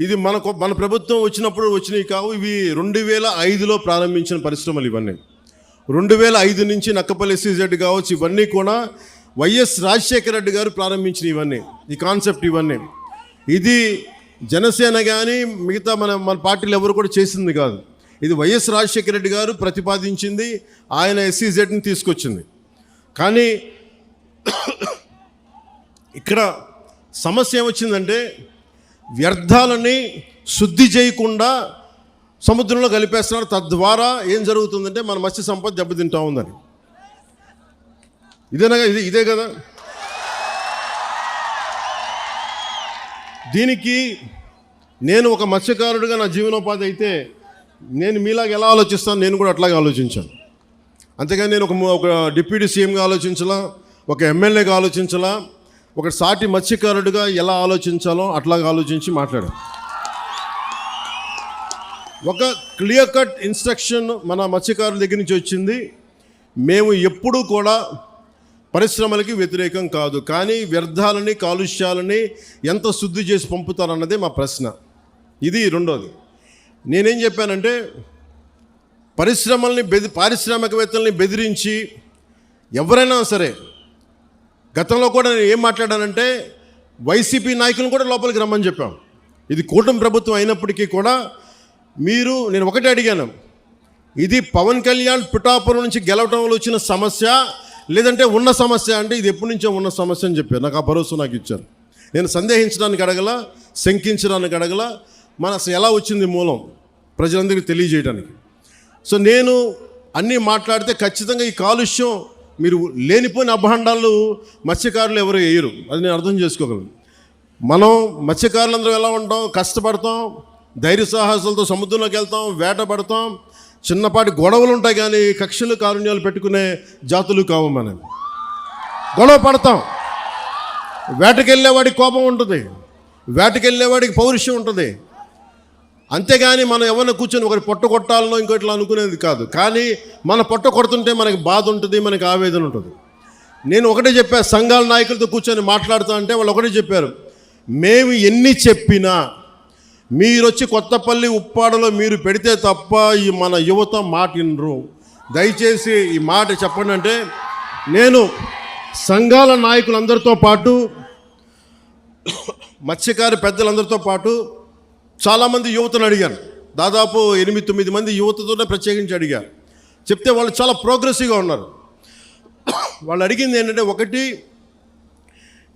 ఇది మనకు మన ప్రభుత్వం వచ్చినప్పుడు వచ్చినవి కావు. ఇవి రెండు వేల ఐదులో ప్రారంభించిన పరిశ్రమలు ఇవన్నీ. రెండు వేల ఐదు నుంచి నక్కపల్లి ఎస్సీజెడ్ కావచ్చు ఇవన్నీ కూడా వైఎస్ రాజశేఖర రెడ్డి గారు ప్రారంభించిన ఇవన్నీ ఈ కాన్సెప్ట్ ఇవన్నీ. ఇది జనసేన కానీ మిగతా మన మన పార్టీలు ఎవరు కూడా చేసింది కాదు. ఇది వైఎస్ రాజశేఖర రెడ్డి గారు ప్రతిపాదించింది ఆయన ఎస్సీజెడ్ని తీసుకొచ్చింది. కానీ ఇక్కడ సమస్య ఏమొచ్చిందంటే వ్యర్థాలని శుద్ధి చేయకుండా సముద్రంలో కలిపేస్తున్నారు. తద్వారా ఏం జరుగుతుందంటే మన మత్స్య సంపద దెబ్బతింటా ఉందని. ఇదేనా ఇది ఇదే కదా? దీనికి నేను ఒక మత్స్యకారుడిగా నా జీవనోపాధి అయితే నేను మీలాగా ఎలా ఆలోచిస్తాను? నేను కూడా అట్లాగే ఆలోచించాను. అంతేగాని నేను ఒక ఒక డిప్యూటీ సీఎంగా ఆలోచించలా ఒక ఎమ్మెల్యేగా ఆలోచించలా ఒక సాటి మత్స్యకారుడిగా ఎలా ఆలోచించాలో అట్లాగా ఆలోచించి మాట్లాడాను ఒక క్లియర్ కట్ ఇన్స్ట్రక్షన్ మన మత్స్యకారుల దగ్గర నుంచి వచ్చింది. మేము ఎప్పుడూ కూడా పరిశ్రమలకి వ్యతిరేకం కాదు. కానీ వ్యర్థాలని కాలుష్యాలని ఎంత శుద్ధి చేసి పంపుతారన్నదే మా ప్రశ్న. ఇది రెండోది. నేనేం చెప్పానంటే పరిశ్రమల్ని బెది పారిశ్రామికవేత్తల్ని బెదిరించి ఎవరైనా సరే గతంలో కూడా నేను ఏం మాట్లాడానంటే వైసీపీ నాయకులను కూడా లోపలికి రమ్మని చెప్పాం. ఇది కూటమి ప్రభుత్వం అయినప్పటికీ కూడా మీరు నేను ఒకటే అడిగాను. ఇది పవన్ కళ్యాణ్ పిఠాపురం నుంచి గెలవటంలో వచ్చిన సమస్య లేదంటే ఉన్న సమస్య అంటే ఇది ఎప్పటి నుంచో ఉన్న సమస్య అని చెప్పారు. నాకు ఆ భరోసా నాకు ఇచ్చారు. నేను సందేహించడానికి అడగల శంకించడానికి అడగల మన అసలు ఎలా వచ్చింది మూలం ప్రజలందరికీ తెలియజేయడానికి. సో నేను అన్నీ మాట్లాడితే ఖచ్చితంగా ఈ కాలుష్యం మీరు లేనిపోయిన అభాండాలు మత్స్యకారులు ఎవరు వేయరు. అది నేను అర్థం చేసుకోగలను. మనం మత్స్యకారులందరూ ఎలా ఉంటాం? కష్టపడతాం ధైర్య సాహసాలతో సముద్రంలోకి వెళ్తాం వేటపడతాం చిన్నపాటి గొడవలు ఉంటాయి కానీ కక్షలు కారుణ్యాలు పెట్టుకునే జాతులు కావు మనం. గొడవ పడతాం. వేటకెళ్ళేవాడికి కోపం ఉంటుంది. వేటకెళ్ళేవాడికి పౌరుషం ఉంటుంది. అంతేగాని మనం ఎవరిని కూర్చొని ఒకరి పొట్ట కొట్టాలనో ఇంకోట్లా అనుకునేది కాదు. కానీ మన పొట్ట కొడుతుంటే మనకి బాధ ఉంటుంది మనకి ఆవేదన ఉంటుంది. నేను ఒకటే చెప్పాను సంఘాల నాయకులతో కూర్చొని మాట్లాడుతా అంటే వాళ్ళు ఒకటే చెప్పారు. మేము ఎన్ని చెప్పినా మీరు వచ్చి కొత్తపల్లి ఉప్పాడలో మీరు పెడితే తప్ప ఈ మన యువత మాట వినరు దయచేసి ఈ మాట చెప్పండి అంటే నేను సంఘాల నాయకులందరితో పాటు మత్స్యకారి పెద్దలందరితో పాటు చాలామంది యువతను అడిగాను దాదాపు ఎనిమిది తొమ్మిది మంది యువతతోనే ప్రత్యేకించి అడిగారు. చెప్తే వాళ్ళు చాలా ప్రోగ్రెసివ్గా ఉన్నారు. వాళ్ళు అడిగింది ఏంటంటే ఒకటి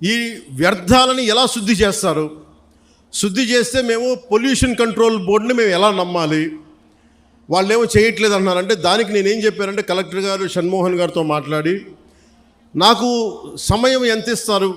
ఈ వ్యర్థాలని ఎలా శుద్ధి చేస్తారు? శుద్ధి చేస్తే మేము పొల్యూషన్ కంట్రోల్ బోర్డుని మేము ఎలా నమ్మాలి? వాళ్ళు ఏమో చేయట్లేదు అన్నారంటే దానికి నేనేం చెప్పానంటే కలెక్టర్ గారు షణ్మోహన్ గారితో మాట్లాడి నాకు సమయం ఎంత ఇస్తారు?